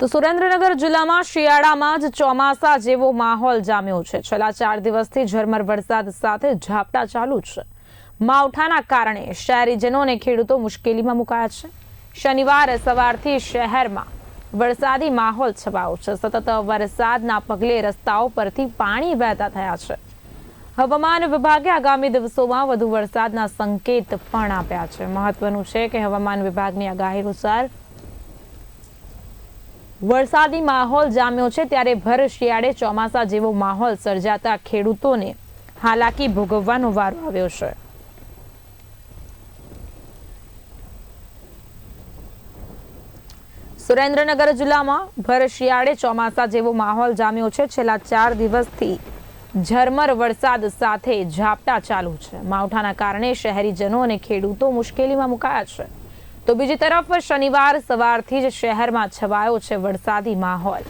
તો સુરેન્દ્રનગર જિલ્લામાં શિયાળામાં જ ચોમાસા જેવો માહોલ જામ્યો છે. છેલ્લા ચાર દિવસથી ઝરમર વરસાદ સાથે ઝાપટા ચાલુ છે. માવઠાના કારણે શહેરીજનો અને ખેડૂતો મુશ્કેલીમાં મુકાયા છે. શનિવારે સવારથી શહેરમાં વરસાદી માહોલ છવાયો છે. સતત વરસાદના પગલે રસ્તાઓ પરથી પાણી વહેતા થયા છે. હવામાન વિભાગે આગામી દિવસોમાં વધુ વરસાદના સંકેત પણ આપ્યા છે. મહત્વનું છે કે હવામાન વિભાગની આગાહી અનુસાર વરસાદી માહોલ જામ્યો છે ત્યારે ભર શિયાળે ચોમાસા જેવો માહોલ સર્જાતા ખેડૂતોને હાલાકી ભોગવવાનો વારો આવ્યો છે. સુરેન્દ્રનગર જિલ્લામાં ભર શિયાળે ચોમાસા જેવો માહોલ જામ્યો છે. છેલ્લા ચાર દિવસથી ઝરમર વરસાદ સાથે ઝાપટા ચાલુ છે. માવઠાના કારણે શહેરીજનો અને ખેડૂતો મુશ્કેલીમાં મુકાયા છે. તો બીજી તરફ શનિવાર સવારથી જ શહેરમાં છવાયો છે વરસાદી માહોલ.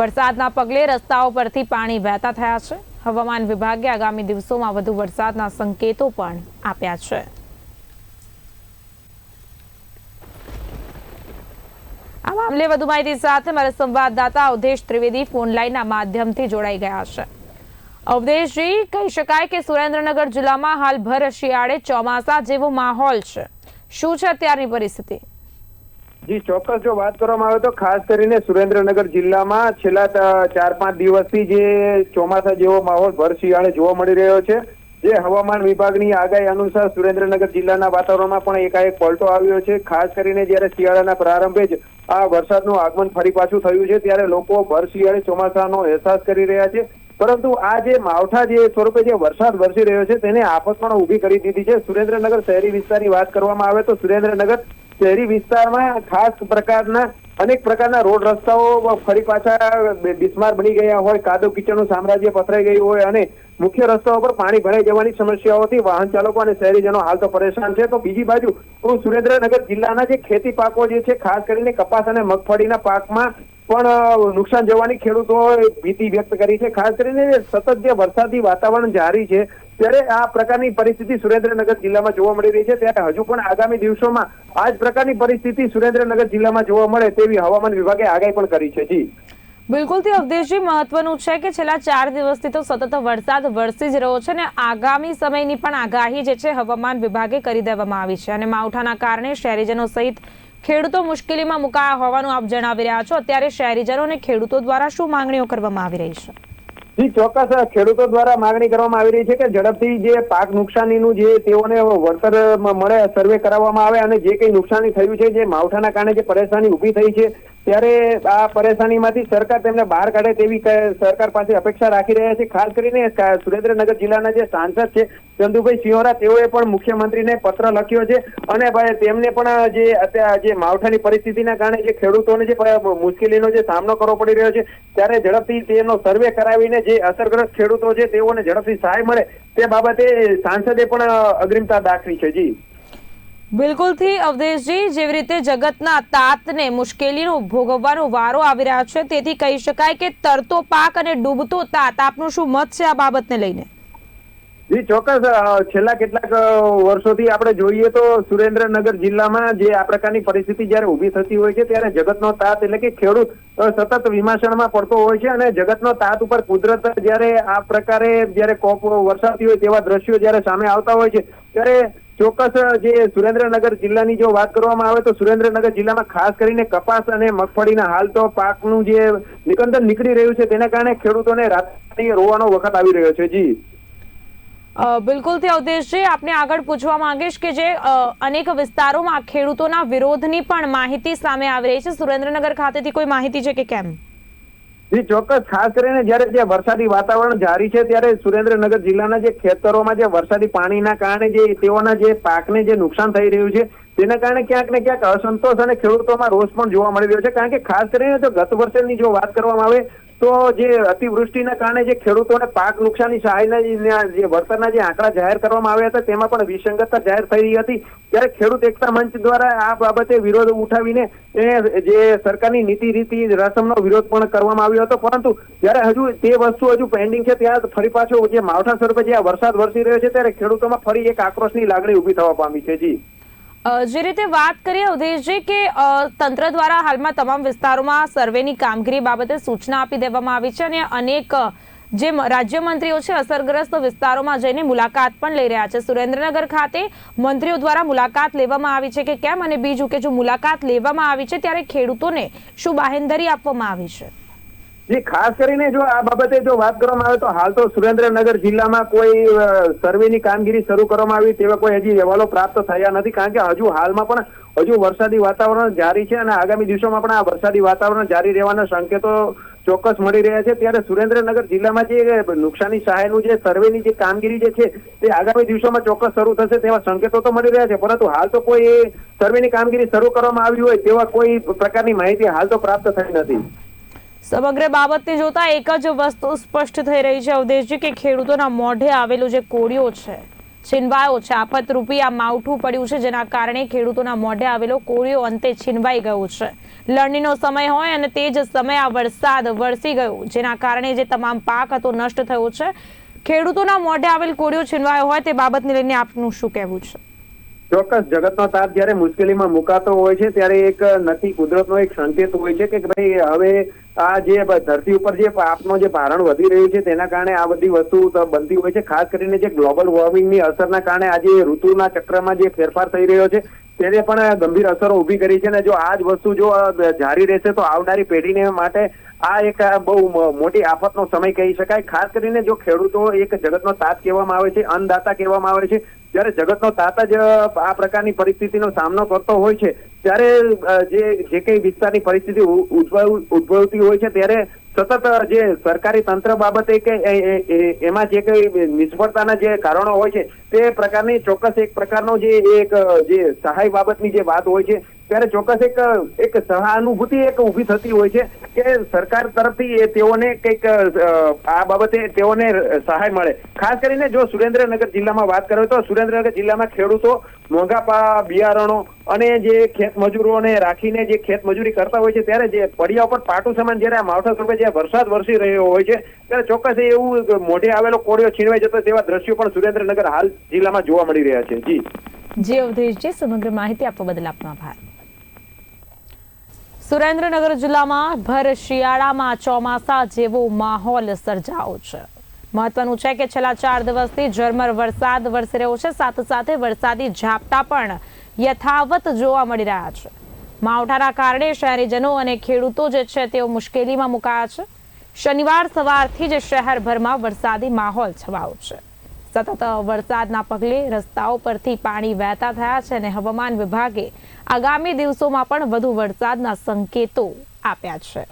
વરસાદના પગલે રસ્તાઓ પરથી પાણી વહેતા થયા છે. હવામાન વિભાગે આગામી દિવસોમાં વધુ વરસાદના સંકેતો પણ આપ્યા છે. આ મામલે વધુ માહિતી સાથે મારા સંવાદદાતા અવધેશ ત્રિવેદી ફોન લાઈનના માધ્યમથી જોડાઈ ગયા છે. અવધેશજી, કહી શકાય કે સુરેન્દ્રનગર જિલ્લામાં હાલ ભર શિયાળે ચોમાસા જેવો માહોલ છે. શું છે અત્યારની પરિસ્થિતિ? જી, ચોક્કસ જો વાત કરવામાં આવે તો ખાસ કરીને સુરેન્દ્રનગર જિલ્લામાં છેલ્લા ચાર પાંચ દિવસથી જે ચોમાસા જેવો માહોલ ભર શિયાળે જોવા મળી રહ્યો છે, જે હવામાન વિભાગની આગાહી અનુસાર સુરેન્દ્રનગર જિલ્લાના વાતાવરણમાં પણ એકાએક પલટો આવ્યો છે. ખાસ કરીને જ્યારે શિયાળાના પ્રારંભે જ આ વરસાદનું આગમન ફરી પાછું થયું છે, ત્યારે લોકો ભર શિયાળે ચોમાસાનો અહેસાસ કરી રહ્યા છે. પરંતુ આ જે માવઠા જે સ્વરૂપે જે વરસાદ વરસી રહ્યો છે, તેને આફત પણ ઊભી કરી દીધી છે. સુરેન્દ્રનગર શહેરી વિસ્તારની વાત કરવામાં આવે તો સુરેન્દ્રનગર શહેરી વિસ્તારમાં ખાસ પ્રકારના અનેક પ્રકારના રોડ રસ્તાઓ ફરી પાછા બિસ્માર બની ગયા હોય. કાદવ કીચડનું સામ્રાજ્ય પથરાઈ ગયું હોય અને મુખ્ય રસ્તાઓ પર પાણી ભરાઈ જવાની સમસ્યાઓથી વાહન ચાલકો અને શહેરીજનો હાલ તો પરેશાન છે. તો બીજી બાજુ સુરેન્દ્રનગર જિલ્લાના જે ખેતી પાકો જે છે, ખાસ કરીને કપાસ અને મગફળીના પાકમાં પણ નુકસાન જવાની ખેડૂતોએ ભીતિ વ્યક્ત કરી છે. ખાસ કરીને સતત જે વરસાદી વાતાવરણ જારી છે, ત્યારે આ પ્રકારની પરિસ્થિતિ સુરેન્દ્રનગર જિલ્લામાં જોવા મળી રહી છે. ત્યારે હજુ પણ આગામી દિવસોમાં આ જ પ્રકારની પરિસ્થિતિ સુરેન્દ્રનગર જિલ્લામાં જોવા મળે તેવી હવામાન વિભાગે આગાહી પણ કરી છે. જી. બિલકુલથી અવધેશજી, મહત્વનું છે કે છેલ્લા ચાર દિવસથી તો સતત વરસાદ વરસી જ રહ્યો છે ને આગામી સમયની પણ આગાહી જે છે હવામાન વિભાગે કરી દેવામાં આવી છે. અને માવઠાના કારણે શહેરીજનો સહિત ખેડૂતો મુશ્કેલીમાં મુકાયા હોવાનું આપ જણાવી રહ્યા છો. અત્યારે શહેરીજનો અને ખેડૂતો દ્વારા શું માંગણીઓ કરવામાં આવી રહી છે? ચોક્કસ ખેડૂતો દ્વારા માંગણી કરવામાં આવી રહી છે કે ઝડપથી જે પાક નુકસાનીનું જે તેઓને વળતર મળે, સર્વે કરાવવામાં આવે અને જે કંઈ નુકસાની થયું છે, જે માવઠાના કારણે જે પરેશાની ઊભી થઈ છે ત્યારે આ પરેશાનીમાંથી સરકાર તેમને બહાર કાઢે તેવી સરકાર પાસે અપેક્ષા રાખી રહ્યા છે. ખાસ કરીને સુરેન્દ્રનગર જિલ્લાના જે સાંસદ છે, ચંદુભાઈ સિંહોરા, તેઓએ પણ મુખ્યમંત્રીને પત્ર લખ્યો છે અને ભાઈ તેમને પણ જે અત્યારે જે માવઠાની પરિસ્થિતિના કારણે જે ખેડૂતોને જે મુશ્કેલીનો જે સામનો કરવો પડી રહ્યો છે, ત્યારે ઝડપથી તેનો સર્વે કરાવીને જે અસરગ્રસ્ત ખેડૂતો છે, તેઓને ઝડપથી સહાય મળે તે બાબતે સાંસદે પણ અગ્રિમતા દાખવી છે. જી. બિલકુલથી અવધેશજી, જેવી રીતે જગતના તાતને મુશ્કેલીનો ભોગવવાનો વારો આવી રહ્યો છે, તેથી કહી શકાય કે તરતો પાક અને ડૂબતો તાત, આપનું શું મત છે આ બાબતને લઈને? જી, ચોક્કસ છેલ્લા કેટલાક વર્ષોથી આપણે જોઈએ તો સુરેન્દ્રનગર જિલ્લામાં જે આ પ્રકારની પરિસ્થિતિ જ્યારે ઊભી થતી હોય છે, ત્યારે જગતનો તાત એટલે કે ખેડૂત સતત વિમાસણમાં પડતો હોય છે અને જગતનો તાત ઉપર કુદરત જ્યારે આ પ્રકારે જ્યારે કોપ વરસાતી હોય તેવા દ્રશ્યો જ્યારે સામે આવતા હોય છે, ત્યારે ચોક્કસ, જે સુરેન્દ્રનગર જિલ્લાની જો વાત કરવામાં આવે તો સુરેન્દ્રનગર જિલ્લામાં ખાસ કરીને કપાસ અને મગફળીના હાલ તો પાકનું જે નિકંદન નીકળી રહ્યું છે, તેના કારણે ખેડૂતોને રાત્રિ રોવાનો વખત આવી રહ્યો છે. જી. બિલકુલ બિલકુલથી અવધેશજી, આપને આગળ પૂછવા માંગીશ કે જે અનેક વિસ્તારોમાં ખેડૂતોના વિરોધની પણ માહિતી સામે આવી રહી છે. સુરેન્દ્રનગર ખાતેથી કોઈ માહિતી છે કે કેમ? જી, ચોક્કસ. ખાસ કરીને જ્યારે જે વરસાદી વાતાવરણ જારી છે, ત્યારે સુરેન્દ્રનગર જિલ્લાના જે ખેતરોમાં જે વરસાદી પાણીના કારણે જે તેઓના જે પાકને જે નુકસાન થઈ રહ્યું છે તેના કારણે ક્યાંક ને ક્યાંક અસંતોષ અને ખેડૂતોમાં રોષ પણ જોવા મળી રહ્યો છે. કારણ કે ખાસ કરીને જો ગત વર્ષેની જો વાત કરવામાં આવે, તો જે અતિવૃષ્ટિના કારણે જે ખેડૂતોને પાક નુકસાની સહાયના જે- વળતરના જે આંકડા જાહેર કરવામાં આવ્યા હતા, તેમાં પણ વિસંગતતા જાહેર થઈ રહી હતી. ત્યારે ખેડૂત એકતા મંચ દ્વારા આ બાબતે વિરોધ ઉઠાવીને જે સરકારની નીતિ રીતિ રસમનો વિરોધ પણ કરવામાં આવ્યો હતો. પરંતુ જ્યારે હજુ તે વસ્તુ હજુ પેન્ડિંગ છે, ત્યાં ફરી પાછો જે માવઠા સ્વરૂપે જે આ વરસાદ વરસી રહ્યો છે, ત્યારે ખેડૂતોમાં ફરી એક આક્રોશની લાગણી ઊભી થવા પામી છે. જી. જે રીતે વાત કરીએ ઉદયજી કે તંત્ર દ્વારા હાલમાં તમામ વિસ્તારોમાં સર્વેની કામગીરી બાબતે સૂચના આપી દેવામાં આવી છે અને અનેક જે રાજ્યમંત્રીઓ છે, અસરગ્રસ્ત વિસ્તારોમાં જઈને મુલાકાત પણ લઈ રહ્યા છે. સુરેન્દ્રનગર ખાતે મંત્રીઓ દ્વારા મુલાકાત લેવામાં આવી છે કે કેમ અને બીજું કે જો મુલાકાત લેવામાં આવી છે, ત્યારે ખેડૂતોને શું બાહેંધરી આપવામાં આવી છે? જી, ખાસ કરીને જો આ બાબતે જો વાત કરવામાં આવે તો હાલ તો સુરેન્દ્રનગર જિલ્લામાં કોઈ સર્વેની કામગીરી શરૂ કરવામાં આવી તેવા કોઈ હજી અહેવાલો પ્રાપ્ત થયા નથી. કારણ કે હજુ હાલમાં પણ હજુ વરસાદી વાતાવરણ જારી છે અને આગામી દિવસોમાં પણ આ વરસાદી વાતાવરણ જારી રહેવાના સંકેતો ચોક્કસ મળી રહ્યા છે. ત્યારે સુરેન્દ્રનગર જિલ્લામાં જે નુકસાની સહાયનું જે સર્વેની જે કામગીરી જે છે તે આગામી દિવસોમાં ચોક્કસ શરૂ થશે તેવા સંકેતો તો મળી રહ્યા છે. પરંતુ હાલ તો કોઈ સર્વેની કામગીરી શરૂ કરવામાં આવી હોય તેવા કોઈ પ્રકારની માહિતી હાલ તો પ્રાપ્ત થઈ નથી. સમગ્ર બાબતને જોતા એક જ વસ્તુ સ્પષ્ટ થઈ રહી છે અવધેશજી, કે ખેડૂતોના મોઢે આવેલું જે કોળિયો છે, છીનવાયો છે, આફતરૂપી આ માવઠું પડ્યું છે, જેના કારણે ખેડૂતોના મોઢે આવેલો કોળિયો અંતે છીનવાઈ ગયો છે. લણણીનો સમય હોય અને તે જ સમય આ વરસાદ વરસી ગયો, જેના કારણે જે તમામ પાક હતો નષ્ટ થયો છે. ખેડૂતોના મોઢે આવેલ કોળિયો છીનવાયો હોય તે બાબતને લઈને આપનું શું કહેવું છે? ચોક્કસ જગતનો તાપ જ્યારે મુશ્કેલીમાં મુકાતો હોય છે, ત્યારે એક નથી, કુદરતનો એક સંકેત હોય છે કે ભાઈ હવે આ જે ધરતી ઉપર જે પાપનો જે ભારણ વધી રહ્યું છે, તેના કારણે આ બધી વસ્તુ બનતી હોય છે. ખાસ કરીને જે ગ્લોબલ વોર્મિંગની અસરના કારણે આજે ઋતુના ચક્રમાં જે ફેરફાર થઈ રહ્યો છે, તેને પણ ગંભીર અસરો ઊભી કરી છે અને જો આ જ વસ્તુ જો જારી રહેશે, તો આવનારી પેઢીને માટે આ એક બહુ મોટી આફતનો સમય કહી શકાય. ખાસ કરીને જો ખેડૂતો એક જગતનો તાત કહેવામાં આવે છે, અન્નદાતા કહેવામાં આવે છે જ્યારે જગતનો તાત જ આ પ્રકારની પરિસ્થિતિનો સામનો કરતો હોય છે, ત્યારે જે જે કઈ વિસ્તારની પરિસ્થિતિ ઉદ્ભવતી હોય છે, ત્યારે સતત જે સરકારી તંત્ર બાબતે કે એમાં જે કઈ નિષ્ફળતાના જે કારણો હોય છે, તે પ્રકારની ચોક્કસ એક પ્રકારનો જે એક જે સહાય બાબતની જે વાત હોય છે ત્યારે ચોક્કસ એક એક સહાનુભૂતિ એક ઊભી થતી હોય છે કે સરકાર તરફથી તેઓને કંઈક આ બાબતે તેઓને સહાય મળે. ખાસ કરીને જો સુરેન્દ્રનગર જિલ્લામાં વાત કરો તો સુરેન્દ્રનગર જિલ્લામાં ખેડૂતો મોંઘા બિયારણો અને જે ખેત મજૂરોને રાખીને જે ખેત મજૂરી કરતા હોય છે, ત્યારે જે પડિયા ઉપર પાટું સમાન જ્યારે માવઠા સ્વરૂપે જે વરસાદ વરસી રહ્યો હોય છે, ત્યારે ચોક્કસ એવું મોઢે આવેલો કોળિયો છીનવાઈ જતો તેવા દ્રશ્યો પણ સુરેન્દ્રનગર હાલ જિલ્લામાં જોવા મળી રહ્યા છે. જી. જે, અવધેશજી, સમગ્ર માહિતી આપવા બદલ આપનો આભાર. સુરેન્દ્રનગર જિલ્લામાં ભર શિયાળામાં ચોમાસા જેવો માહોલ સર્જાયો છે. મહત્વનું છે કે છેલ્લા ચાર દિવસથી ઝરમર વરસાદ વરસી રહ્યો છે. સાથે સાથે વરસાદી ઝાપટા પણ યથાવત જોવા મળી રહ્યા છે. માવઠાના કારણે શહેરીજનો અને ખેડૂતો જે છે તેઓ મુશ્કેલીમાં મુકાયા છે. શનિવાર સવારથી જ શહેરભરમાં વરસાદી માહોલ છવાયો છે. સતત વરસાદના પગલે રસ્તાઓ પરથી પાણી વહેતા થયા છે અને હવામાન વિભાગે આગામી દિવસોમાં પણ વધુ વરસાદના સંકેતો આપ્યા છે.